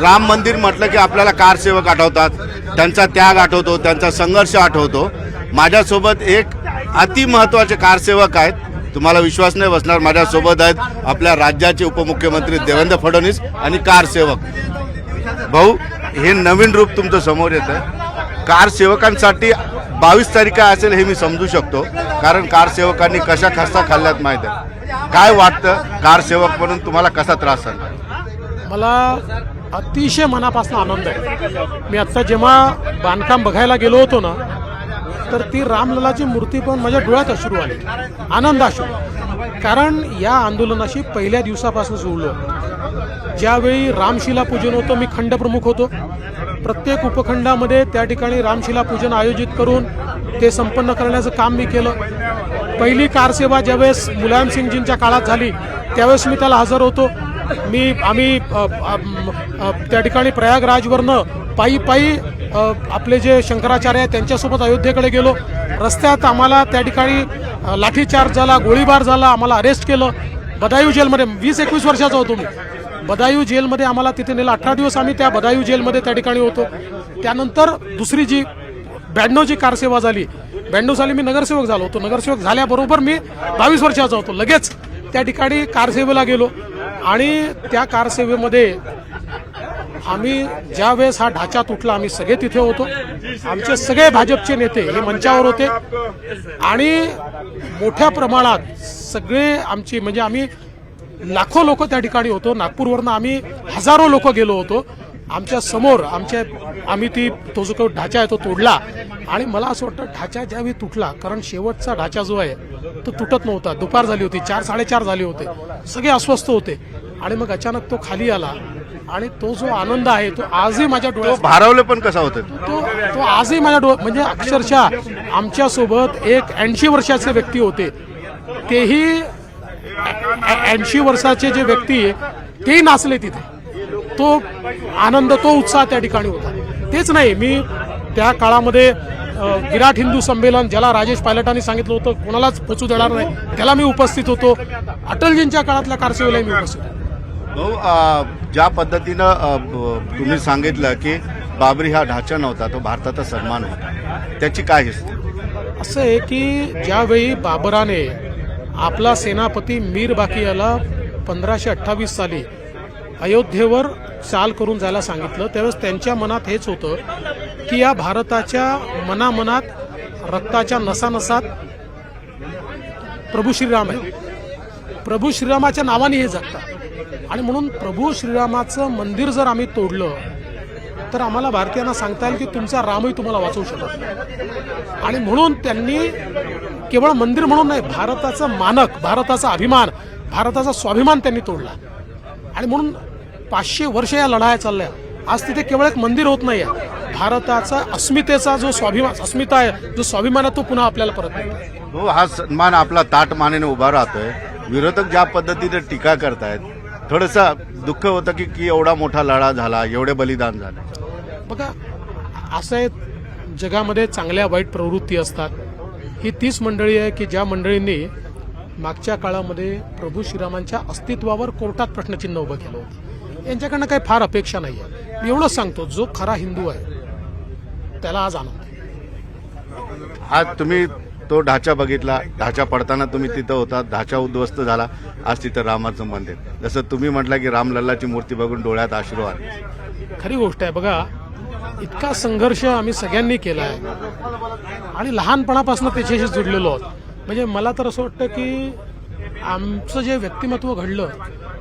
राम मंदिर म्हटलं की आपल्याला कारसेवक आठवतात त्यांचा त्याग आठवतो त्यांचा संघर्ष आठवतो. माझ्यासोबत एक अति महत्त्वाचे कारसेवक आहेत. तुम्हाला विश्वास नाही बसणार माझ्यासोबत आहेत आपल्या राज्याचे उपमुख्यमंत्री देवेंद्र फडणवीस आणि कारसेवक भाऊ हे नवीन रूप तुमचं समोर येतं कारसेवकांसाठी बावीस तारीख काय असेल हे मी समजू शकतो कारण कारसेवकांनी कशा खस्ता खाल्ल्यात माहीत आहे. काय वाटतं कारसेवक म्हणून तुम्हाला कसा त्रास झाला? मला अतिशय मनापासून आनंद आहे. मी आत्ता जेव्हा बांधकाम बघायला गेलो होतो ना तर ती रामललाची मूर्ती पण माझ्या डोळ्यात अश्रू आली. आनंद अश्रू. कारण या आंदोलनाशी पहिल्या दिवसापासून जुळलो. ज्यावेळी रामशिला पूजन होतं मी खंडप्रमुख होतो. प्रत्येक उपखंडामध्ये त्या ठिकाणी रामशिला पूजन आयोजित करून ते संपन्न करण्याचं काम मी केलं. पहिली कारसेवा ज्यावेळेस मुलायमसिंगजींच्या काळात झाली त्यावेळेस मी त्याला हजर होतो. मी आम्ही त्या ठिकाणी प्रयागराजवरनं पायी पायी आपले जे शंकराचार्य आहेत त्यांच्यासोबत अयोध्येकडे गेलो. रस्त्यात आम्हाला त्या ठिकाणी लाठीचार्ज झाला गोळीबार झाला आम्हाला अरेस्ट केलं. बदायू जेलमध्ये वीस एकवीस वर्षाचा होतो मी. बदायू जेलमध्ये आम्हाला तिथे नेलं. अठरा दिवस आम्ही त्या बदायू जेलमध्ये त्या ठिकाणी होतो. त्यानंतर दुसरी जी ब्याण्णव जी कारसेवा झाली. ब्याण्णव साली मी नगरसेवक झालो होतो. नगरसेवक झाल्याबरोबर मी बावीस वर्षाचा होतो. लगेच त्या ठिकाणी कारसेवेला गेलो. आणि त्या कारसेवेमध्ये आम्ही ज्या वेळेस हा ढाचा तुटला आम्ही सगळे तिथे होतो. आमचे सगळे भाजपचे नेते हे मंचावर होते. आणि मोठ्या प्रमाणात सगळे आमची म्हणजे आम्ही लाखो लोक त्या ठिकाणी होतो. नागपूरवरनं आम्ही हजारो लोक गेलो होतो. आमच्यासमोर आमच्या आम्ही ती तो जो काही ढाचा आहे तो तोडला. आणि मला असं वाटतं ढाचा ज्यावेळी तुटला कारण शेवटचा ढाचा जो आहे तो तुटत नव्हता. दुपार झाली होती चार साडेचार झाले होते. सगळे अस्वस्थ होते. आणि मग अचानक तो खाली आला. आणि तो जो आनंद आहे तो आजही माझ्या तो डोळ्यात भारवले पण कसा होता? तो तो आजही माझ्या डोळ्यात म्हणजे अक्षरशः आमच्यासोबत एक ऐंशी वर्षाचे व्यक्ती होते. तेही ऐंशी वर्षाचे जे व्यक्ती तेही नाचले तिथे. तो आनंद तो उत्साह त्या ठिकाणी होता. तेच नाही मी त्या काळामध्ये विराट हिंदू संमेलन ज्याला राजेश पायलटांनी सांगितलं होतं कोणालाच पोचू देणार नाही त्याला मी उपस्थित होतो. अटलजींच्या काळातल्या कारसेवेलाही मी उपस्थित होतो. भाऊ ज्या पद्धतीनं तुम्ही सांगितलं की बाबरी हा ढाचा नव्हता तो भारताचा सन्मान होता. त्याची काय हिस्ट्री असं आहे की ज्यावेळी बाबराने आपला सेनापती मीर बाकी याला पंधराशे अठ्ठावीस साली अयोध्येवर चाल करून जायला सांगितलं. त्यावेळेस त्यांच्या मनात हेच होतं की या भारताच्या मनामनात रक्ताच्या नसानसात प्रभू श्रीराम आहे प्रभू श्रीरामाच्या नावाने हे जगतात. आणि म्हणून प्रभू श्रीरामाचं मंदिर जर आम्ही तोडलं तर आम्हाला भारतीयांना सांगता येईल की तुमचा रामही तुम्हाला वाचवू शकत नाही. आणि म्हणून त्यांनी केवळ मंदिर म्हणून नाही भारताचं मानक भारताचा अभिमान भारताचा स्वाभिमान त्यांनी तोडला. आणि म्हणून पाचशे वर्ष या लढाया चालल्या. आज तिथे केवळ एक मंदिर होत नाही भारताचा अस्मितेचा जो स्वाभिमान अस्मिता आहे जो स्वाभिमान आहे तो पुन्हा आपल्याला परत मिळतो. हो हा सन्मान आपला ताट मानेने उभा राहतोय. विरोधक ज्या पद्धतीने टीका करतायत थोडंसं दुःख होतं की की एवढा मोठा लढा झाला एवढे बलिदान झाले. बघा असं आहे जगामध्ये चांगल्या वाईट प्रवृत्ती असतात. ही तीच मंडळी आहे की ज्या मंडळींनी मागच्या काळामध्ये प्रभू श्रीरामांच्या अस्तित्वावर कोर्टात प्रश्नचिन्ह उभं केलं होतं. यांच्याकडनं काही फार अपेक्षा नाही आहे मी एवढंच सांगतो जो खरा हिंदू आहे त्याला आज आनंद आज तुम्ही तो ढाचा बघितला ढाचा पडताना तुम्ही तिथं होता ढाचा उद्ध्वस्त झाला आज तिथं रामाचं मंदिर. जसं तुम्ही म्हटलं की रामलल्लाची मूर्ती बघून डोळ्यात अश्रू आले. खरी गोष्ट आहे बघा इतका संघर्ष आम्ही सगळ्यांनी केला आहे आणि लहानपणापासून त्याच्याशी जुडलेलो आहोत. म्हणजे मला तर असं वाटतं की आमचं जे व्यक्तिमत्व घडलं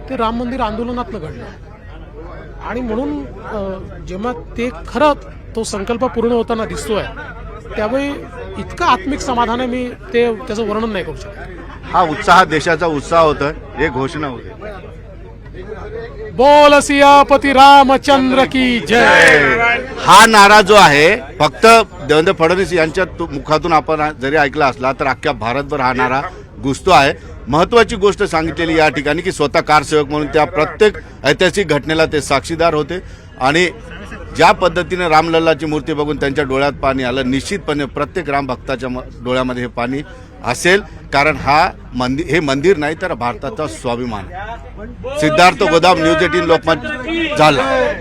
ते राम मंदिर आंदोलनातनं घडलं. आणि म्हणून जेव्हा ते खरं तो संकल्प पूर्ण होताना दिसतोय त्यावेळी इतकं आत्मिक समाधान आहे मी ते त्याचं वर्णन नाही करू शकत. हा उत्साह देशाचा उत्साह होतोय हे घोषणा होते. बोल सियापती रामचंद्र की जय. हा नारा जो आहे फक्त देवेंद्र फडणवीस यांच्या मुखातून आपण जरी ऐकला असला तर अख्ख्या भारतभर हा नारा घुसतो आहे. महत्वाची गोष्ट सांगितलेली या ठिकाणी की स्वतः कारसेवक म्हणून त्या प्रत्येक ऐतिहासिक घटनेला ते साक्षीदार होते. आणि ज्या पद्धतीने रामलल्लाची मूर्ती बघून त्यांच्या डोळ्यात पाणी आलं निश्चितपणे प्रत्येक रामभक्ताच्या म- डोळ्यामध्ये हे पाणी असेल. कारण हा मंदिर हे मंदिर नाही तर भारताचा स्वाभिमान. सिद्धार्थ गोदाम न्यूज एटीन लोकमत झाला.